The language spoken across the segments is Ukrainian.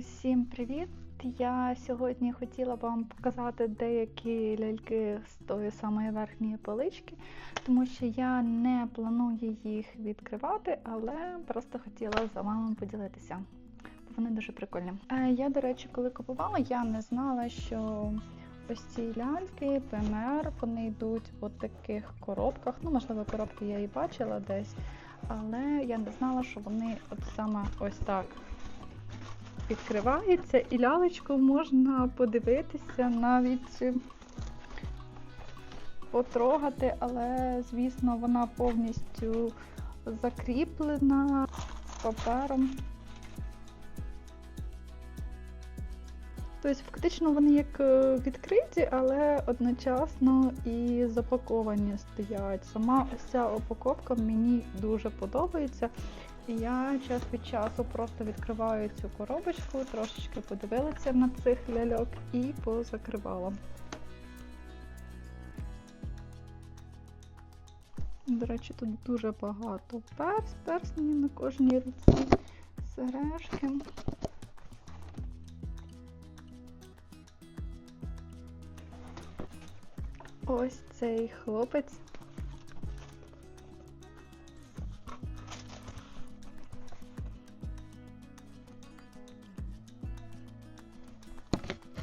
Усім привіт! Я сьогодні хотіла вам показати деякі ляльки з тої самої верхньої полички, тому що я не планую їх відкривати, але просто хотіла з вами поділитися. Вони дуже прикольні. Е, Я, до речі, коли купувала, я не знала, що ось ці ляльки ПМР вони йдуть у таких коробках. Ну, можливо, коробки я і бачила десь, але я не знала, що вони от саме ось так відкривається, і лялечку можна подивитися, навіть потрогати, але, звісно, вона повністю закріплена папером. Тобто, фактично вони як е, відкриті, але одночасно і запаковані стоять. Сама ось упаковка мені дуже подобається. Я час від часу просто відкриваю цю коробочку, трошечки подивилася на цих ляльок і позакривала. До речі, тут дуже багато перс, персні на кожній руці, сережки. Ось цей хлопець.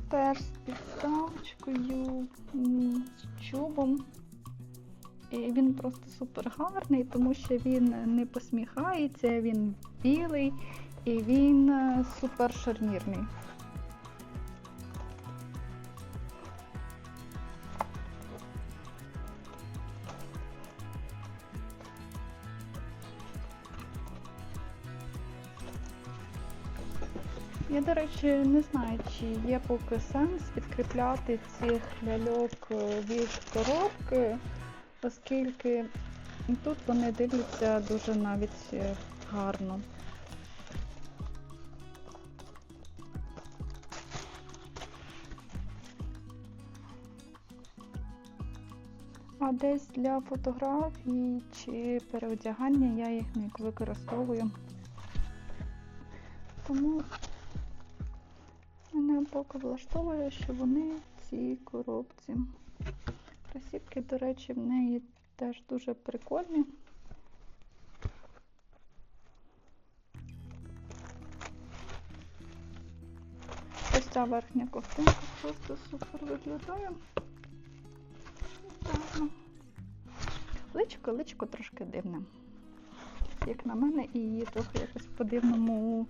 Теж з підставочкою, з чубом. І він просто супер гарний, тому що він не посміхається, він білий і він е, супер шарнірний. Я, до речі, не знаю, чи є поки сенс відкріпляти цих ляльок е, від коробки, оскільки тут вони дивляться дуже навіть е, гарно. А десь для фотографій чи переодягання я їх не використовую. Тому поки влаштовує, що вони в цій коробці. Красівки, до речі, в неї теж дуже прикольні. Ось ця верхня ковтинка просто супер виглядає. Личко, личко трошки дивне. Як на мене, і її трохи якось по-дивному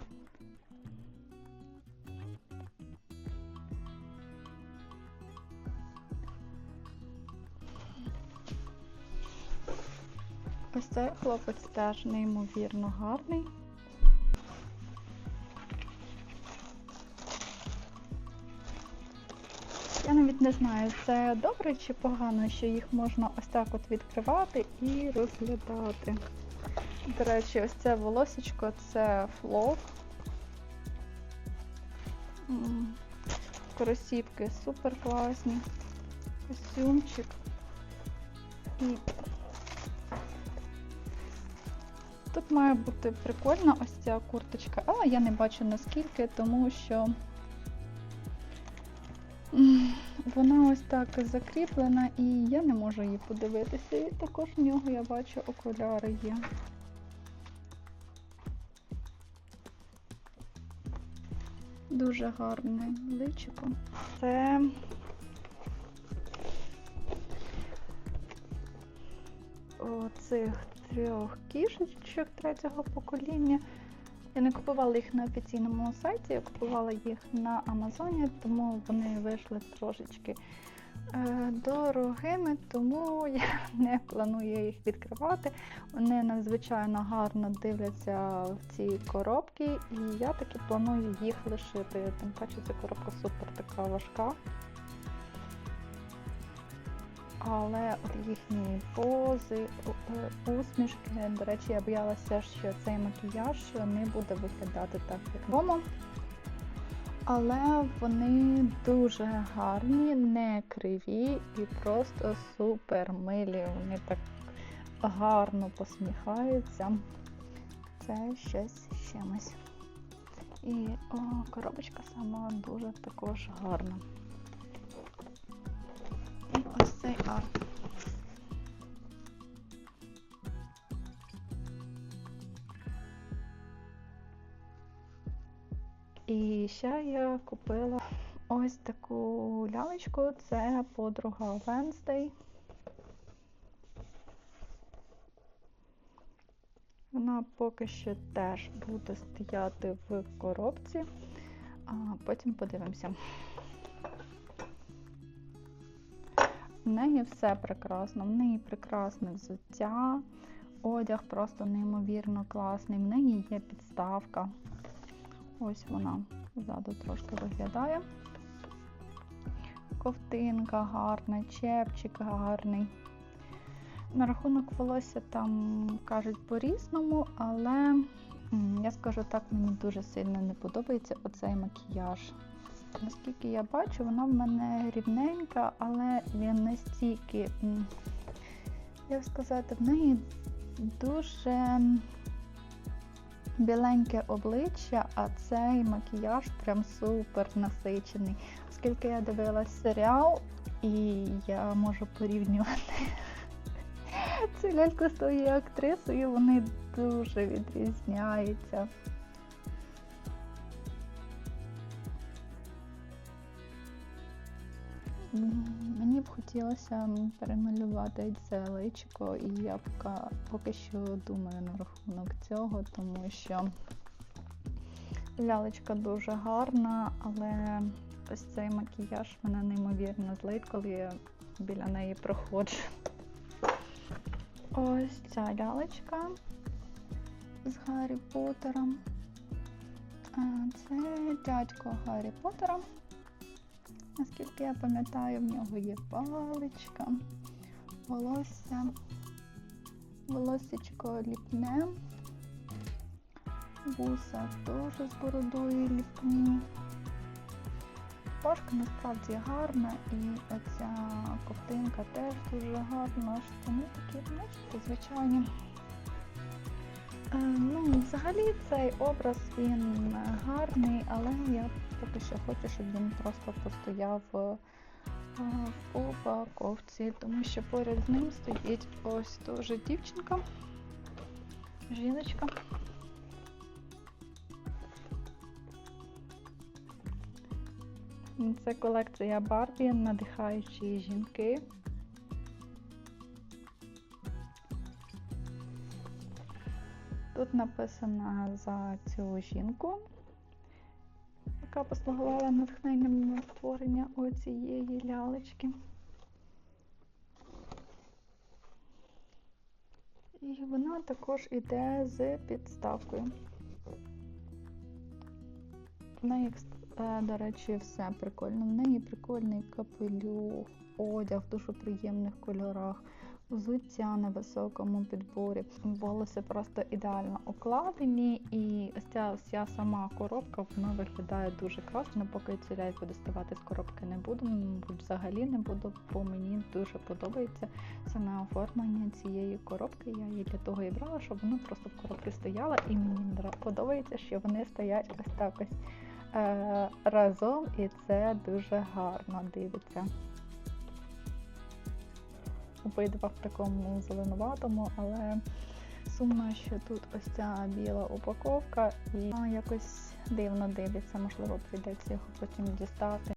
Ось цей хлопець теж неймовірно гарний. Я навіть не знаю, це добре чи погано, що їх можна ось так от відкривати і розглядати. До речі, ось це волосечко це флок. М, Кросівки супер класні. Костюмчик. І Тут має бути прикольна ось ця курточка, але я не бачу наскільки, тому що вона ось так закріплена і я не можу її подивитися. І також в нього я бачу окуляри є. Дуже гарне личико. Це оцих трьох кішечок третього покоління. Я не купувала їх на офіційному сайті, я купувала їх на Амазоні, тому вони вийшли трошечки е, дорогими, тому я не планую їх відкривати. Вони надзвичайно гарно дивляться в ці коробки, і я таки планую їх лишити. Тим паче ця коробка супер така важка. Але от їхні пози, е, усмішки, до речі, я боялася, що цей макіяж не буде виглядати так, як вдома. Але вони дуже гарні, не криві і просто супер милі. Вони так гарно посміхаються. Це щось з чимось. І о, коробочка сама дуже також гарна. Цей арт. І ще я купила ось таку лялечку. Це подруга Wednesday. Вона поки що теж буде стояти в коробці, а потім подивимося. В неї все прекрасно, в неї прекрасне взуття, одяг просто неймовірно класний, в неї є підставка. Ось вона ззаду трошки виглядає. Ковтинка гарна, чепчик гарний. На рахунок волосся там кажуть по-різному, але я скажу так, мені дуже сильно не подобається оцей макіяж. Наскільки я бачу, вона в мене рівненька, але він настільки, як сказати, в неї дуже біленьке обличчя, а цей макіяж прям супер насичений. Оскільки я дивилась серіал, і я можу порівнювати цю ляльку з тою актрисою, вони дуже відрізняються. Мені б хотілося перемалювати це личико, і я поки що думаю на рахунок цього, тому що лялечка дуже гарна, але ось цей макіяж мене неймовірно злить, коли я біля неї проходжу. Ось ця лялечка з Гаррі Поттером. Це дядько Гаррі Поттера. Наскільки я пам'ятаю, в нього є паличка, волосся, волосечко ліпне, вуса теж з бородою ліпні. Пашка насправді гарна і оця ковтинка теж дуже гарна, штани такі, бачите, звичайні. Е, ну, Взагалі цей образ він гарний, але я поки що хочу, щоб він просто постояв в упаковці, тому що поряд з ним стоїть ось теж дівчинка, жіночка. Це колекція Барбі, надихаючі жінки. Тут написано за цю жінку, яка послугувала натхненням на створення оцієї лялечки. І вона також іде з підставкою. В неї, е, до речі, все прикольно. В неї прикольний капелюх, одяг в дуже приємних кольорах взуття на високому підборі. Волоси просто ідеально укладені, і ось ця вся сама коробка вона виглядає дуже класно. Поки цю ляльку доставати з коробки не буду, взагалі не буду, бо мені дуже подобається саме оформлення цієї коробки. Я її для того і брала, щоб вона просто в коробці стояла, і мені подобається, що вони стоять ось так ось е разом, і це дуже гарно дивиться обидва в такому зеленуватому, але сумно, що тут ось ця біла упаковка і якось дивно дивиться, можливо, прийдеться його потім дістати.